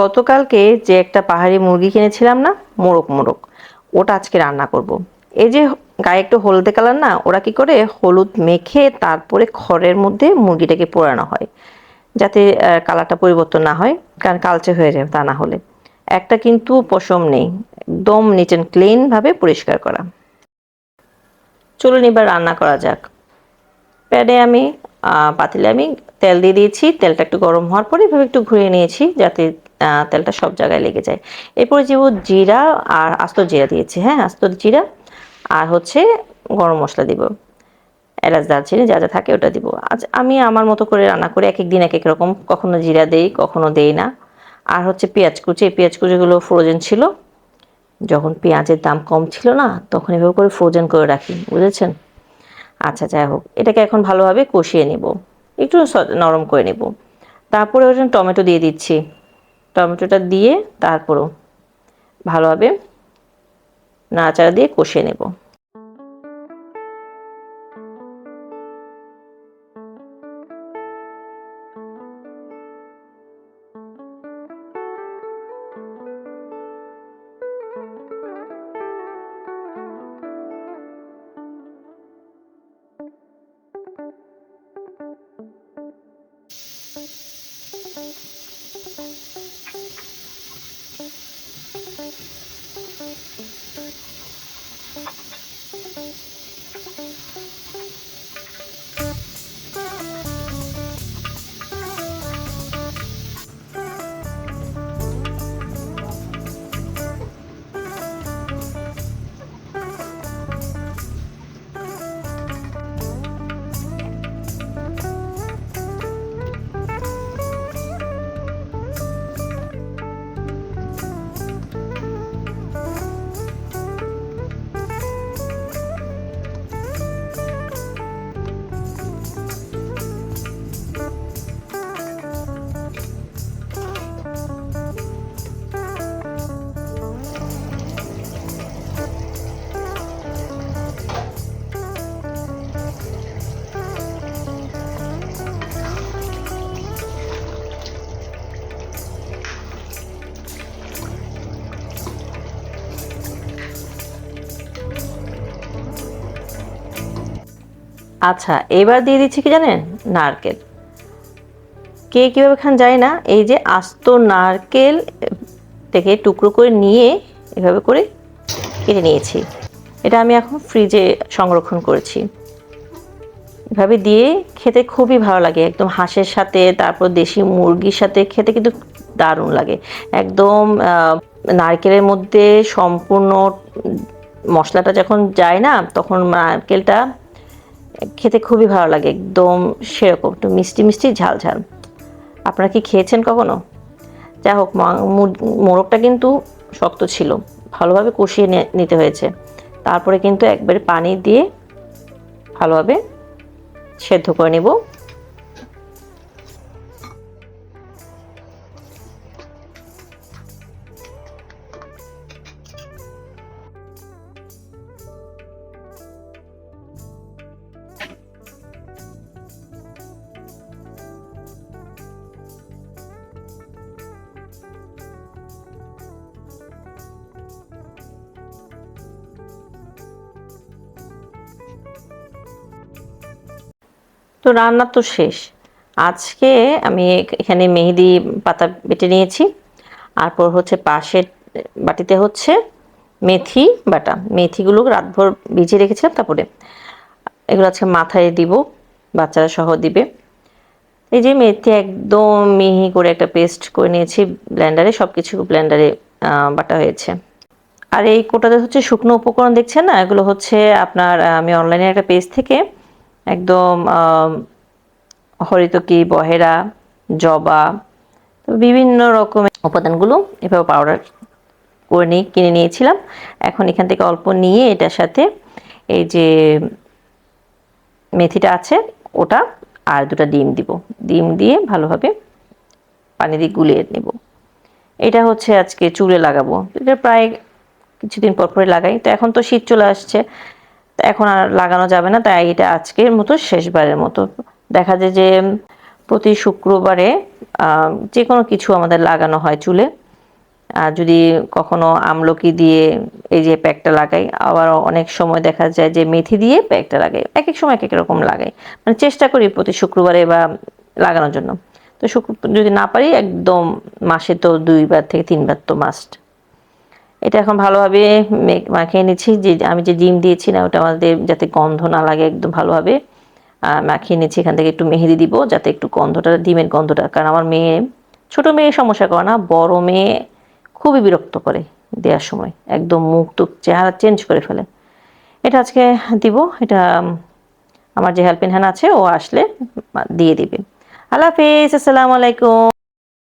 গতকালকে যে একটা পাহাড়ি মুরগি কিনেছিলাম না, মোরগ মোরগ, ওটা আজকে রান্না করব। এই যে গায়ে একটু হলদে কালার না, ওরা কি করে হলুদ মেখে তারপরে খড়ের মধ্যে মুরগিটাকে পোড়ানো হয়, যাতে কালারটা পরিবর্তন না হয়, কারণ কালচে হয়ে যায় তা না হলে। একটা কিন্তু পশম নেই, একদম নিট অ্যান্ড ক্লিন ভাবে পরিষ্কার করা। চলুন এবার রান্না করা যাক। প্যাডে আমি পাতিলে আমি তেল দিয়ে দিয়েছি, তেলটা একটু গরম হওয়ার পরে এভাবে একটু ঘুরিয়ে নিয়েছি, যাতে তেলটা সব জায়গায় লেগে যায়। এরপরে যে জিরা আর আস্ত জিরা দিয়েছি হ্যাঁ আস্ত জিরা আর হচ্ছে গরম মশলা দিব। এলাচ, দারচিনি, যা যা থাকে ওটা দিব। আজ আমি আমার মতো করে রান্না করি এক এক দিন এক এক রকম, কখনো জিরা দেই, কখনো দেই না। আর হচ্ছে পেঁয়াজ কুচি পেঁয়াজ কুচিগুলো ফ্রোজেন ছিল। যখন পেঁয়াজের দাম কম ছিল না, তখন এভাবে করে ফ্রোজেন করে রাখি, বুঝেছেন? আচ্ছা যাই হোক, এটাকে এখন ভালোভাবে কষিয়ে নেব। একটু নরম করে নেব। তারপরে ওখানে টমেটো দিয়ে দিচ্ছি। টমেটোটা দিয়ে তারপরও ভালোভাবে নাড়াচাড়া দিয়ে কষিয়ে নেব। আচ্ছা এবার দিয়ে দিচ্ছি কি জানেন? নারকেল। কে কীভাবে খান যায় না, এই যে আস্ত নারকেল থেকে টুকরো করে নিয়ে এভাবে করে কেটে নিয়েছি। এটা আমি এখন ফ্রিজে সংরক্ষণ করেছি। এভাবে দিয়ে খেতে খুবই ভালো লাগে, একদম হাঁসের সাথে, তারপর দেশি মুরগির সাথে খেতে কিন্তু দারুণ লাগে। একদম নারকেলের মধ্যে সম্পূর্ণ মশলাটা যখন যায় না, তখন নারকেলটা খেতে খুবই ভালো লাগে, একদম সেরকম, একটু মিষ্টি মিষ্টি ঝাল ঝাল। আপনারা কি খেয়েছেন কখনো? যাই হোক মোরগটা কিন্তু শক্ত ছিল, ভালোভাবে কষিয়ে নিতে হয়েছে। তারপরে কিন্তু একবারে পানি দিয়ে ভালোভাবে সেদ্ধ করে নেব। তো রান্না তো শেষ। আজকে আমি এখানে মেহেদি পাতা বেটে নিয়েছি। তারপর হচ্ছে পাশের বাটিতে হচ্ছে মেথি বাটা। মেথিগুলো রাতভর ভিজিয়ে রেখেছিলাম, তারপরে এগুলো আজকে মাথায় দিব, বাচ্চারা সহ দিবে। এই যে মেথি একদম মিহি করে একটা পেস্ট করে নিয়েছি ব্লেন্ডারে সব কিছু ব্লেন্ডারে বাটা হয়েছে। আর এই কোটাতে হচ্ছে শুকনো উপকরণ দেখছেন না? এগুলো হচ্ছে আপনার, আমি অনলাইনে একটা পেজ থেকে একদম হরিতকি, বহেরা, জবা বিভিন্ন রকমের উপাদানগুলো এভাবে পাউডার করে নিয়ে কিনে নিয়েছিলাম। এখন এখান থেকে অল্প নিয়ে এটার সাথে এই যে মেথিটা আছে, ওটা আর দুটো ডিম দিব। ডিম দিয়ে ভালোভাবে পানি দিয়ে গুলিয়ে নেব। এটা হচ্ছে আজকে চুলে লাগাবো। এটা প্রায় কিছুদিন পর পরে লাগাই। তো এখন তো শীত চলে আসছে। এখন আর লাগানো যাবে না, তাই এটা আজকের মতো, শেষবারের মতো। দেখা যায় যে প্রতি শুক্রবারে যে কোনো কিছু আমাদের লাগানো হয় চুলে। আর যদি কখনো আমলকি দিয়ে এই যে প্যাকটা লাগাই, আবার অনেক সময় দেখা যায় যে মেথি দিয়ে প্যাকটা লাগাই এক এক সময় এক এক রকম লাগাই। মানে চেষ্টা করি প্রতি শুক্রবারে বা লাগানোর জন্য। তো শুক্র, যদি না পারি, একদম মাসে তো দুইবার থেকে তিনবার তো মাস্ট এটা এখন ভালোভাবে মাখিয়ে নিচ্ছি। যে, আমি যে ডিম দিয়েছি না, ওটা আমাদের যাতে গন্ধ না লাগে একদম ভালোভাবে মাখিয়ে নিচ্ছি। এখান থেকে একটু মেহেদি দিব যাতে একটু গন্ধটা, ডিমের গন্ধটা। কারণ আমার মেয়ে, ছোট মেয়ে সমস্যা করে না, বড় মেয়ে খুবই বিরক্ত করে দেওয়ার সময়। একদম মুখ টুক, চেহারা চেঞ্জ করে ফেলে। এটা আজকে দিব। এটা আমার যে হেল্পিং হ্যান্ড আছে, ও আসলে দিয়ে দিবে। আল্লাহ হাফিজ, আসসালামু আলাইকুম।